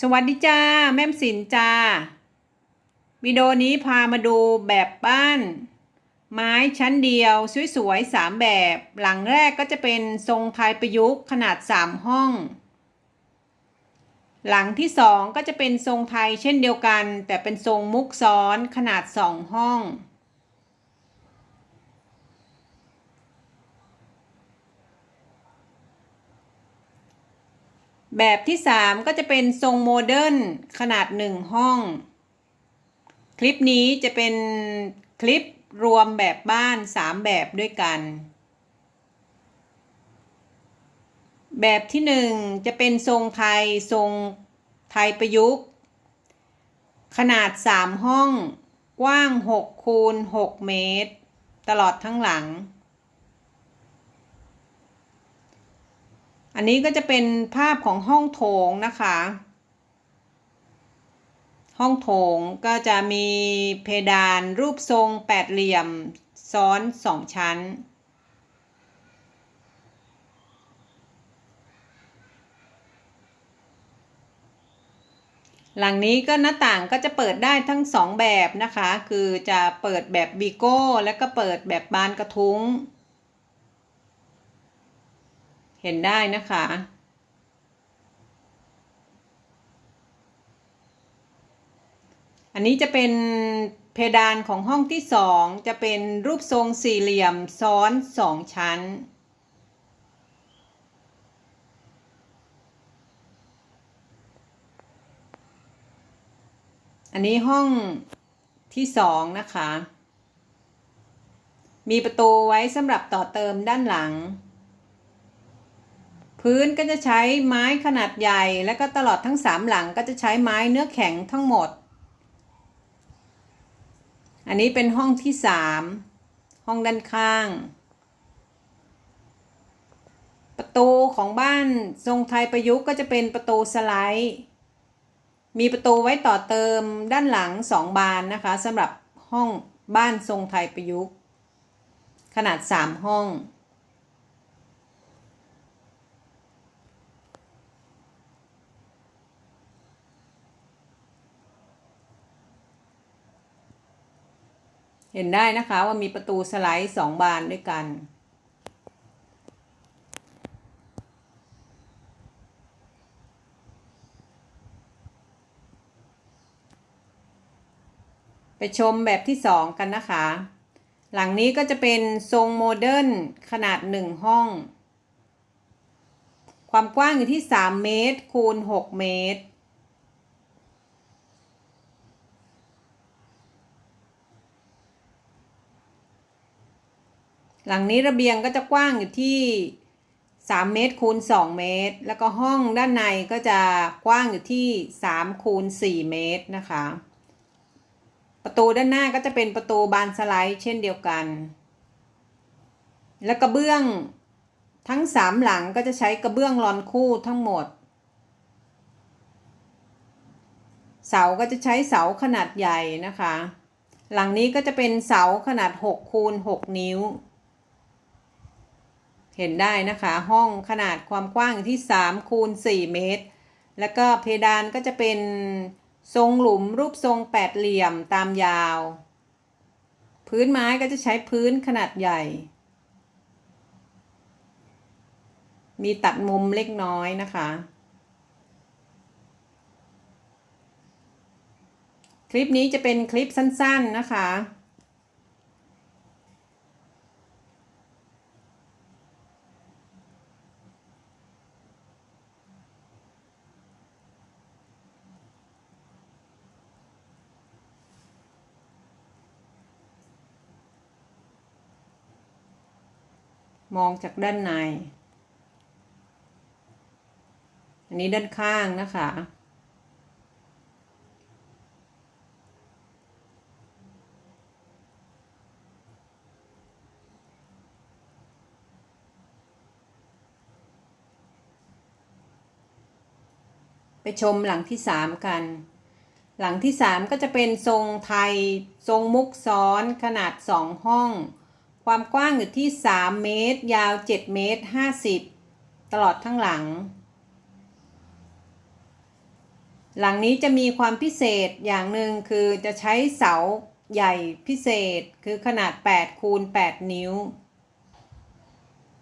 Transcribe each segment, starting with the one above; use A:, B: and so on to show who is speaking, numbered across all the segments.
A: สวัสดีจ้า แม่มสินจ้าวิดีโอนี้พามาดูแบบบ้าน ไม้ชั้นเดียวสวยๆสามแบบ หลังแรกก็จะเป็นทรงไทยประยุกต์ขนาดสามห้อง หลังที่สองก็จะเป็นทรงไทยเช่นเดียวกัน แต่เป็นทรงมุกซ้อนขนาดสองห้อง แบบที่สามก็จะเป็นทรงโมเดิร์นขนาดหนึ่งห้อง คลิปนี้จะเป็นคลิปรวมแบบบ้านสามแบบด้วยกัน แบบที่หนึ่งจะเป็นทรงไทยทรงไทยประยุกต์ ขนาดสามห้อง กว้างหกคูณหกเมตร ตลอดทั้งหลัง อันนี้ก็จะเป็นภาพของห้องโถงนะคะ ห้องโถงก็จะมีเพดานรูปทรงแปดเหลี่ยมซ้อนสองชั้น หลังนี้ก็หน้าต่างก็จะเปิดได้ทั้งสองแบบนะคะ คือจะเปิดแบบบีโก้ และก็เปิดแบบบานกระทุ้ง เห็นได้นะคะ อันนี้จะเป็นเพดานของห้องที่สองจะเป็นรูปทรงสี่เหลี่ยมซ้อนสองชั้น อันนี้ห้องที่สองนะคะ มีประตูไว้สำหรับต่อเติมด้านหลัง พื้นก็จะใช้ไม้ขนาดใหญ่ และก็ตลอดทั้งสามหลังก็จะใช้ไม้เนื้อแข็งทั้งหมด อันนี้เป็นห้องที่สามห้องด้านข้าง ประตูของบ้านทรงไทยประยุกต์ก็จะเป็นประตูสไลด์ มีประตูไว้ต่อเติมด้านหลังสองบานนะคะสำหรับห้องบ้านทรงไทยประยุกต์ ขนาดสามห้อง เห็นได้นะคะว่ามีประตูสไลด์สองบานด้วยกัน ไปชมแบบที่สองกันนะคะ หลังนี้ก็จะเป็นทรงโมเดิร์นขนาดหนึ่งห้อง ความกว้างอยู่ที่ 3 เมตรคูณ 6 เมตร หลังนี้ระเบียงก็จะกว้างอยู่ที่ 3 เมตรคูณ 2 เมตร แล้วก็ห้องด้านในก็จะกว้างอยู่ที่ 3 คูณ 4 เมตรนะคะ ประตูด้านหน้าก็จะเป็นประตูบานสไลด์เช่นเดียวกัน และกระเบื้องทั้งสามหลังก็จะใช้กระเบื้องรอนคู่ทั้งหมด เสาก็จะใช้เสาขนาดใหญ่นะคะ หลังนี้ก็จะเป็นเสาขนาด6คูณ6นิ้ว เห็นได้นะคะ ห้องขนาดความกว้างที่3คูณ4เมตร แล้วก็เพดานก็จะเป็นทรงหลุมรูปทรงแปดเหลี่ยมตามยาว พื้นไม้ก็จะใช้พื้นขนาดใหญ่ มีตัดมุมเล็กน้อยนะคะ คลิปนี้จะเป็นคลิปสั้นๆนะคะ มองจากด้านใน อันนี้ด้านข้างนะคะ ไปชมหลังที่สามกัน หลังที่สามก็จะเป็นทรงไทย ทรงมุกซ้อนขนาดสองห้อง ความกว้างอยู่ที่ 3 เมตร ยาว 7 เมตร 50 ตลอดทั้งหลัง หลังนี้จะมีความพิเศษอย่างหนึ่งคือจะใช้เสาใหญ่พิเศษคือขนาด 8 คูณ 8 นิ้ว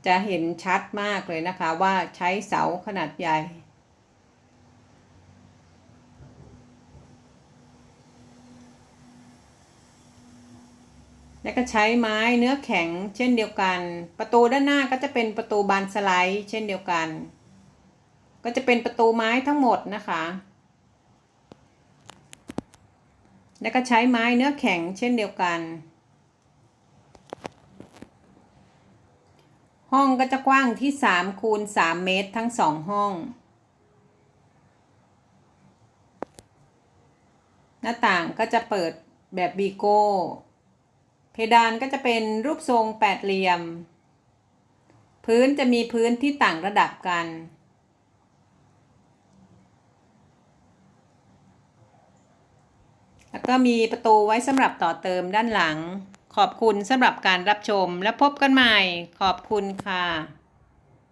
A: จะเห็นชัดมากเลยนะคะว่าใช้เสาขนาดใหญ่ และก็ใช้ไม้เนื้อแข็งเช่นเดียวกัน ประตูด้านหน้าก็จะเป็นประตูบานสไลด์เช่นเดียวกัน ก็จะเป็นประตูไม้ทั้งหมดนะคะ แล้วก็ใช้ไม้เนื้อแข็งเช่นเดียวกัน ห้องก็จะกว้างที่3คูณ3เมตรทั้งสองห้องหน้าต่างก็จะเปิดแบบบีโก้ เพดานก็จะเป็นรูปทรงแปดเหลี่ยม พื้นจะมีพื้นที่ต่างระดับกัน แล้วก็มีประตูไว้สำหรับต่อเติมด้านหลัง ขอบคุณสำหรับการรับชมและพบกันใหม่ ขอบคุณค่ะ